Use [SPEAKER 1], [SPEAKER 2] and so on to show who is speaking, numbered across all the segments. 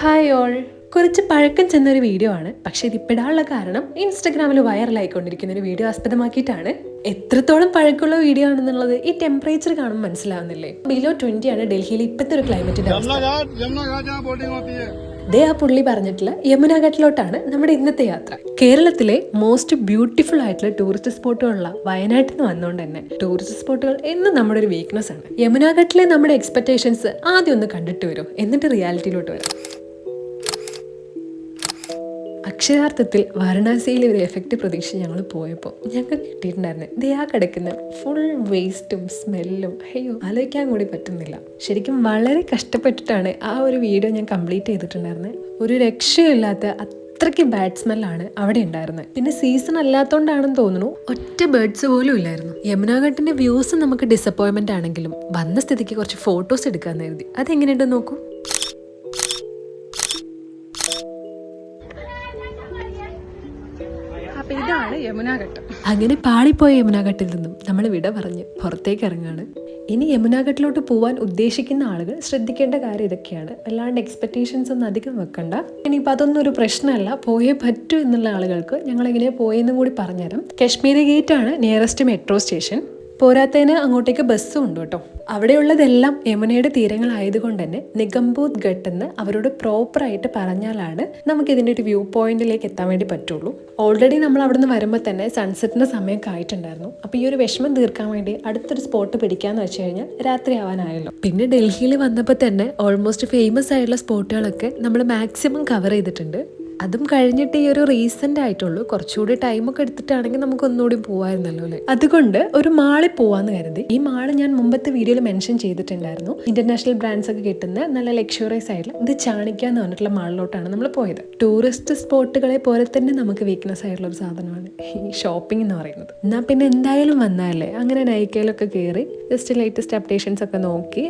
[SPEAKER 1] Hi all കുറച്ച് പഴക്കം ചെന്നൊരു video ആണ്. പക്ഷെ ഇപ്പിടാനുള്ള കാരണം ഇൻസ്റ്റഗ്രാമിൽ വൈറലായിക്കൊണ്ടിരിക്കുന്ന ഒരു വീഡിയോ ആസ്പദമാക്കിയിട്ടാണ്. എത്രത്തോളം പഴക്കമുള്ള വീഡിയോ ആണെന്നുള്ളത് ഈ ടെമ്പറേച്ചർ കാണുമ്പോൾ മനസ്സിലാവുന്നില്ലേ? ബിലോ ട്വന്റി ആണ് ഡൽഹിയിൽ ഇപ്പത്തെ ഒരു ക്ലൈമറ്റിന്റെ അതേ ആ പുള്ളി പറഞ്ഞിട്ടുള്ള യമുനാഘട്ടിലോട്ടാണ് നമ്മുടെ ഇന്നത്തെ യാത്ര. കേരളത്തിലെ മോസ്റ്റ് ബ്യൂട്ടിഫുൾ ആയിട്ടുള്ള ടൂറിസ്റ്റ് സ്പോട്ടുകളുള്ള വയനാട്ടിൽ നിന്ന് വന്നുകൊണ്ട് തന്നെ ടൂറിസ്റ്റ് സ്പോട്ടുകൾ എന്നും നമ്മുടെ ഒരു വീക്ക്നെസ് ആണ്. യമുനാഘട്ടിലെ നമ്മുടെ എക്സ്പെക്ടേഷൻസ് ആദ്യം ഒന്ന് കണ്ടിട്ട് വരും. എന്നിട്ട് റിയാലിറ്റിയിലോട്ട് വരാം. അക്ഷരാർത്ഥത്തിൽ വാരണാസിയിൽ ഒരു എഫക്റ്റ് പ്രതീക്ഷ ഞങ്ങൾ പോയപ്പോൾ ഞങ്ങൾക്ക് കിട്ടിയിട്ടുണ്ടായിരുന്നു. ദയാ കിടക്കുന്ന ഫുൾ വേസ്റ്റും സ്മെല്ലും അയ്യോ ആലോചിക്കാൻ കൂടി പറ്റുന്നില്ല. ശരിക്കും വളരെ കഷ്ടപ്പെട്ടിട്ടാണ് ആ ഒരു വീഡിയോ ഞാൻ കംപ്ലീറ്റ് ചെയ്തിട്ടുണ്ടായിരുന്നത് ഒരു രക്ഷയില്ലാത്ത അത്രയ്ക്ക് ബാഡ് സ്മെല്ലാണ് അവിടെ ഉണ്ടായിരുന്നത് പിന്നെ സീസൺ അല്ലാത്തതുകൊണ്ടാണെന്ന് തോന്നുന്നു ഒറ്റ ബേർഡ്സ് പോലും ഇല്ലായിരുന്നു. യമുനാഘട്ടിന്റെ വ്യൂസ് നമുക്ക് ഡിസപ്പോയിൻമെന്റ് ആണെങ്കിലും വന്ന സ്ഥിതിക്ക് കുറച്ച് ഫോട്ടോസ് എടുക്കാമെന്ന് കരുതി. അതെങ്ങനെയുണ്ടെന്ന് നോക്കൂ.
[SPEAKER 2] ഇതാണ്
[SPEAKER 1] അങ്ങനെ പാളിപ്പോയ യമുനാഘട്ടിൽ നിന്നും നമ്മൾ വിട പറഞ്ഞ് പുറത്തേക്ക് ഇറങ്ങാണ്. ഇനി യമുനാഘട്ടിലോട്ട് പോകാൻ ഉദ്ദേശിക്കുന്ന ആളുകൾ ശ്രദ്ധിക്കേണ്ട കാര്യം ഇതൊക്കെയാണ്. അല്ലാണ്ട് എക്സ്പെക്ടേഷൻസ് ഒന്നും അധികം വെക്കണ്ട. ഇനിയിപ്പോൾ അതൊന്നും ഒരു പ്രശ്നമല്ല. പോയേ പറ്റൂ എന്നുള്ള ആളുകൾക്ക് ഞങ്ങൾ എങ്ങനെ പോയെന്നും കൂടി പറഞ്ഞുതരാം. കശ്മീരി ഗേറ്റ് ആണ് നിയറസ്റ്റ് മെട്രോ സ്റ്റേഷൻ പോരാത്തതിന് അങ്ങോട്ടേക്ക് ബസ്സും ഉണ്ട് കേട്ടോ. അവിടെയുള്ളതെല്ലാം യമുനയുടെ തീരങ്ങളായതുകൊണ്ട് തന്നെ നിഗംബൂത് ഘട്ട് എന്ന് അവരോട് പ്രോപ്പറായിട്ട് പറഞ്ഞാലാണ് നമുക്ക് ഇതിന്റെ ഒരു വ്യൂ പോയിന്റിലേക്ക് എത്താൻ വേണ്ടി പറ്റുള്ളൂ. ഓൾറെഡി നമ്മൾ അവിടെ നിന്ന് വരുമ്പോൾ തന്നെ സൺസെറ്റിന്റെ സമയമൊക്കെ ആയിട്ടുണ്ടായിരുന്നു അപ്പോൾ ഈ ഒരു വിഷമം തീർക്കാൻ വേണ്ടി അടുത്തൊരു സ്പോട്ട് പിടിക്കാന്ന് വെച്ച് കഴിഞ്ഞാൽ രാത്രി ആവാനായല്ലോ. പിന്നെ ഡൽഹിയിൽ വന്നപ്പോൾ തന്നെ ഓൾമോസ്റ്റ് ഫേമസ് ആയിട്ടുള്ള സ്പോട്ടുകളൊക്കെ നമ്മൾ മാക്സിമം കവർ ചെയ്തിട്ടുണ്ട്. അതും കഴിഞ്ഞിട്ട് ഈ ഒരു റീസെന്റ് ആയിട്ടുള്ളൂ. കുറച്ചുകൂടി ടൈമൊക്കെ എടുത്തിട്ടാണെങ്കിൽ നമുക്ക് ഒന്നുകൂടി പോവായിരുന്നല്ലോ അല്ലേ? അതുകൊണ്ട് ഒരു മാളിൽ പോവാന്ന് കരുതി. ഈ മാൾ ഞാൻ മുമ്പത്തെ വീഡിയോയിൽ മെൻഷൻ ചെയ്തിട്ടുണ്ടായിരുന്നു. ഇന്റർനാഷണൽ ബ്രാൻഡ്സ് ഒക്കെ കിട്ടുന്ന നല്ല ലക്ഷറീസ് ആയിട്ടുള്ള ഇത് ചാണിക്ക എന്ന് പറഞ്ഞിട്ടുള്ള മാളിലോട്ടാണ് നമ്മൾ പോയത്. ടൂറിസ്റ്റ് സ്പോട്ടുകളെ പോലെ തന്നെ നമുക്ക് വീക്ക്നെസ് ആയിട്ടുള്ള ഒരു സാധനമാണ് ഈ ഷോപ്പിംഗ് എന്ന് പറയുന്നത്. എന്നാൽ പിന്നെ എന്തായാലും വന്നാലേ അങ്ങനെ നൈക്കയിലൊക്കെ കയറി ജസ്റ്റ് ലേറ്റസ്റ്റ് അപ്ഡേഷൻസ് ഒക്കെ നോക്കി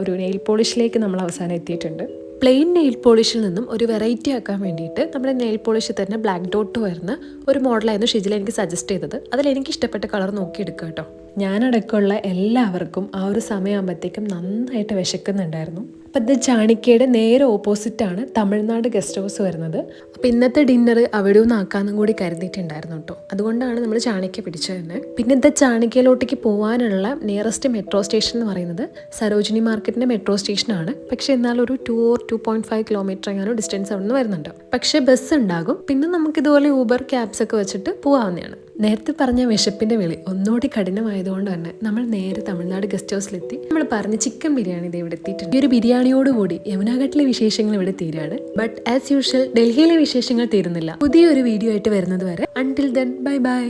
[SPEAKER 1] ഒരു നെയിൽ പോളിഷിലേക്ക് നമ്മൾ അവസാനം എത്തിയിട്ടുണ്ട്. പ്ലെയിൻ നെയിൽ പോളിഷിൽ നിന്നും ഒരു വെറൈറ്റി ആക്കാൻ വേണ്ടിയിട്ട് നമ്മുടെ നെയിൽ പോളിഷിൽ തന്നെ ബ്ലാക്ക് ഡോട്ട് വരുന്ന ഒരു മോഡലായിരുന്നു ഷിജിൽ എനിക്ക് സജസ്റ്റ് ചെയ്തത്. അതിൽ എനിക്ക് ഇഷ്ടപ്പെട്ട കളർ നോക്കി എടുക്കുക കേട്ടോ. ഞാനടക്കമുള്ള എല്ലാവർക്കും ആ ഒരു സമയമാകുമ്പോഴത്തേക്കും നന്നായിട്ട് വിശക്കുന്നുണ്ടായിരുന്നു. അപ്പം ഇത് ചാണിക്കയുടെ നേരെ ഓപ്പോസിറ്റാണ് തമിഴ്നാട് ഗസ്റ്റ് ഹൗസ് വരുന്നത്. അപ്പം ഇന്നത്തെ ഡിന്നർ അവിടെ നിന്ന് ആക്കാമെന്നും കൂടി കരുതിയിട്ടുണ്ടായിരുന്നു കേട്ടോ. അതുകൊണ്ടാണ് നമ്മൾ ചാണിക്ക പിടിച്ചത് തന്നെ പിന്നെ ഇത് ചാണിക്കയിലോട്ടേക്ക് പോകാനുള്ള നിയറസ്റ്റ് മെട്രോ സ്റ്റേഷൻ എന്ന് പറയുന്നത് സരോജിനി മാർക്കറ്റിന്റെ മെട്രോ സ്റ്റേഷനാണ് പക്ഷേ എന്നാൽ ഒരു two or two point five kilometre എങ്ങാനും ഡിസ്റ്റൻസ് അവിടെ നിന്ന് വരുന്നുണ്ട്. പക്ഷേ ബസ് ഉണ്ടാകും. പിന്നെ നമുക്ക് ഇതുപോലെ ഊബർ ക്യാബ്സ് ഒക്കെ വെച്ചിട്ട് പോകാവുന്നതാണ് നേരത്തെ പറഞ്ഞ വിശപ്പിന്റെ വിളി ഒന്നുകൂടി കഠിനമായതുകൊണ്ട് തന്നെ നമ്മൾ നേരെ തമിഴ്നാട് ഗസ്റ്റ് ഹൗസിലെത്തി നമ്മൾ പറഞ്ഞ ചിക്കൻ ബിരിയാണി ഇത് ഇവിടെ എത്തിയിട്ടുണ്ട്. ഈ ഒരു ബിരിയാണിയോടുകൂടി യമുനാഘട്ടിലെ വിശേഷങ്ങൾ ഇവിടെ തീരാണ്. ബട്ട് ആസ് യൂഷ്വൽ ഡൽഹിയിലെ വിശേഷങ്ങൾ തീരുന്നില്ല. പുതിയൊരു വീഡിയോ ആയിട്ട് വരുന്നത് വരെ അൺടിൽ ദെൻ ബൈ ബൈ